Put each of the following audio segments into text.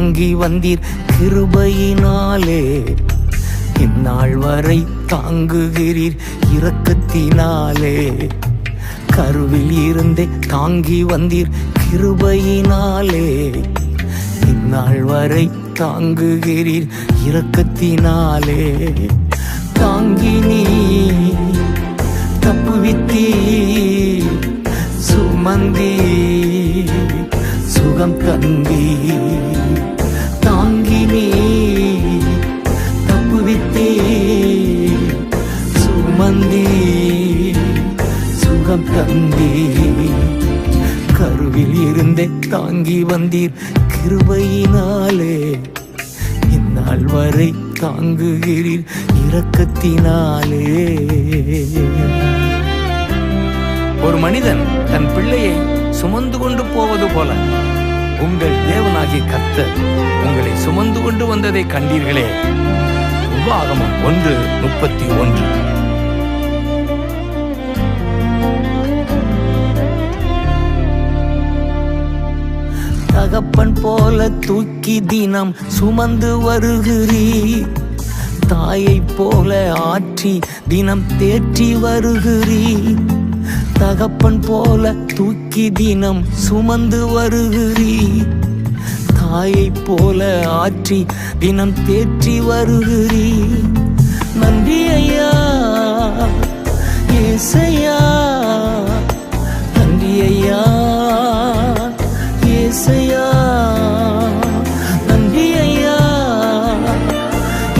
தாங்கி வந்தீர் கிருபையினாலே. இந்நாள் வரை தாங்குகிறீர் இரக்கத்தினாலே. கருவில் இருந்தே தாங்கி வந்தீர் கிருபையினாலே. இந்நாள் வரை தாங்குகிறீர் இரக்கத்தினாலே. தாங்கி நீ தப்புவித்தீ சுமந்தி சுகம் தந்தி தந்தி சுகம் தந்தி கருவில் இருந்தே தாங்கி வந்தீர் கிருபையினாலே. இந்நாள் வரை தாங்குகிறீர் இரக்கத்தினாலே. ஒரு மனிதன் தன் பிள்ளையை சுமந்து கொண்டு போவது போல உங்கள் தேவனாகிய கத்த உங்களை சுமந்து கொண்டு வந்ததை கண்டீர்களே. உபாகமம் ஒன்று முப்பத்தி ஒன்று. தகப்பன் போல தூக்கி தினம் சுமந்து வருகிறீ. தாயை போல ஆற்றி தினம் தேற்றி வருகிறீ. தகப்பன் போல தூக்கி தினம் சுமந்து வருகிறீ. தாயை போல ஆற்றி தினம் தேற்றி வருகிறீ. நன்றி ஐயா ஏசையா நன்றி ஐயா ஏசையா நன்றி ஐயா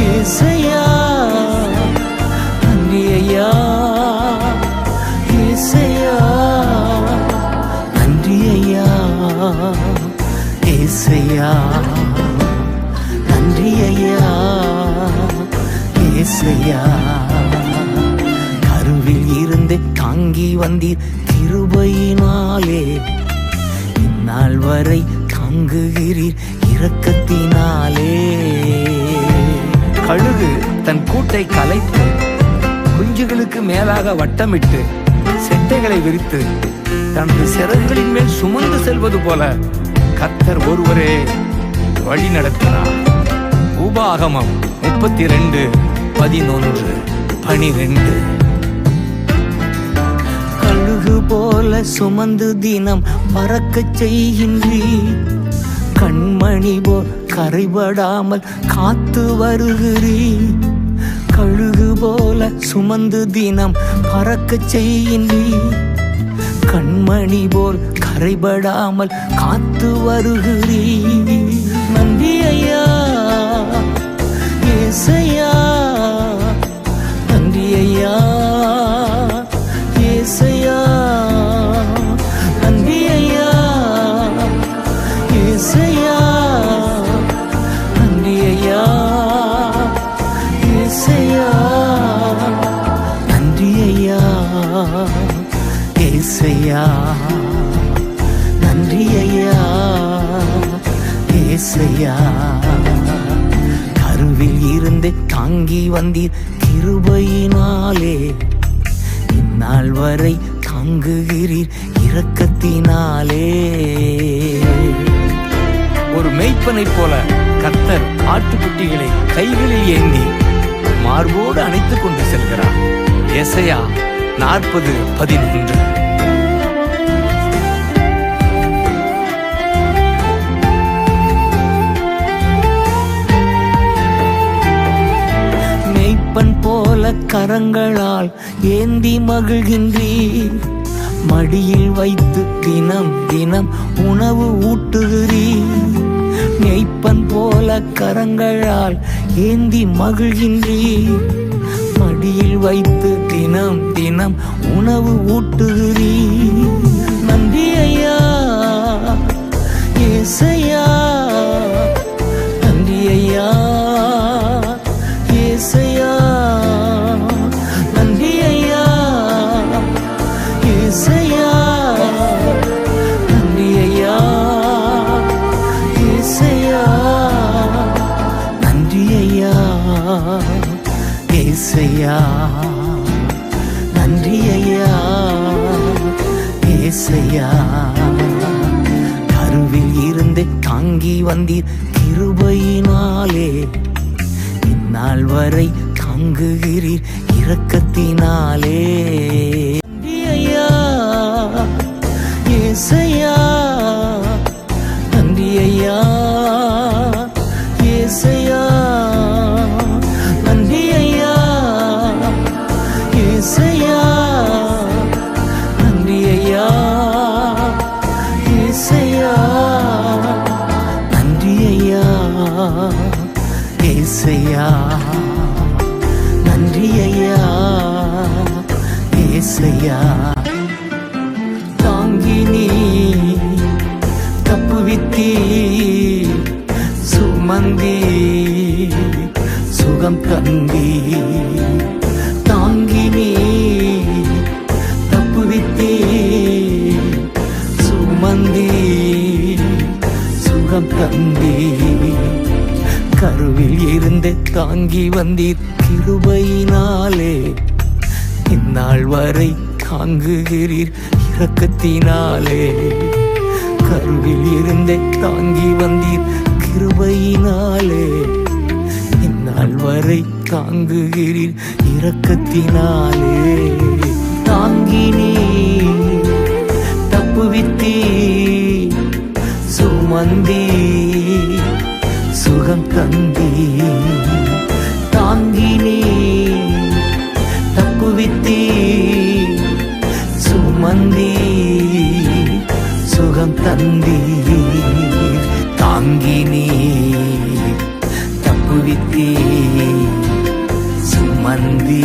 ஏசையா நன்றி ஐயா ஏசையா நன்றி ஐயா ஏசையா நன்றி ஐயா ஏசையா கருவில் இருந்து தாங்கி வந்தீர் கிருபையினாலே. நாள் வரை தாங்குகிறீர் இரக்கத்தினாலே. கழுகு தன் கூட்டை கலைத்து குஞ்சுகளுக்கு மேலாக வட்டமிட்டு செட்டைகளை விரித்து தனது சிறகுகளின் மேல் சுமந்து செல்வது போல கத்தர் ஒருவரே வழி நடத்தினார். உபாகமம் முப்பத்தி ரெண்டு பதினொன்று பனிரெண்டு. கழுகு போல சுமந்து தினம் பறக்கச் செய்கின்றீ. கண்மணி போல் கரைபடாமல் காத்து வருகிறீ. கழுகு போல சுமந்து தினம் பறக்க செய்கின்றீ. கண்மணி போல் கரைபடாமல் காத்து வருகிறீ. நன்றி ஐயா ஏசையா நன்றி ஐயா. ஏசையா நன்றி ஐயா ஏசையா கருவில் இருந்து தாங்கி வந்தீர் கிருபையினாலே. இந்நாள் வரை தாங்குகிறீர் இரக்கத்தினாலே. ஒரு மெய்ப்பனை போல கர்த்தர் ஆட்டுக்குட்டிகளை கைகளில் ஏந்தி மார்போடு அணைத்துக் கொண்டு செல்கிறார். எசையா நாற்பது பதினொன்று. கரங்களால் ஏந்தி மகிழ்கின்றீர். மடியில் வைத்து தினம் தினம் உணவு ஊட்டுகிறீர். மெய்ப்பன் போல கரங்களால் ஏந்தி மகிழ்கின்றீர். மடியில் வைத்து தினம் தினம் உணவு ஊட்டுகிறீர். நன்றி ஐயா ஏசையா ஏசையா நன்றி ஐயா ஏசையா கருவில் இருந்து தாங்கி வந்தீர் கிருபையினாலே. இந்நாள் வரை தாங்குகிறீர் இரக்கத்தினாலே. ஐயா ஏசையா ஏசையா நன்றி ஐயா ஏசையா தாங்கி நீ தப்புவித்தீ சுமந்தி சுகம் தந்தி தாங்கி நீ தப்புவித்தீ சுமந்தி சுகம் தந்தி கருவில் இருந்து தாங்கி வந்தீர் கிருபையினாலே. இந்நாள் வரை தாங்குகிறீர் இரக்கத்தினாலே. கருவில் இருந்தே தாங்கி வந்தீர் கிருபையினாலே. இந்நாள் வரை தாங்குகிறீர் இரக்கத்தினாலே. தாங்கினீ தப்புவித்தீ சுமந்தீர். சுகம் தந்தீ. தாங்கினே தப்புவித்தீ சுமந்தீ சுகம் தந்தீ தாங்கினீ தப்புவித்தீ சுமந்தீ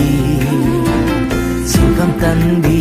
சுகம் தந்தீ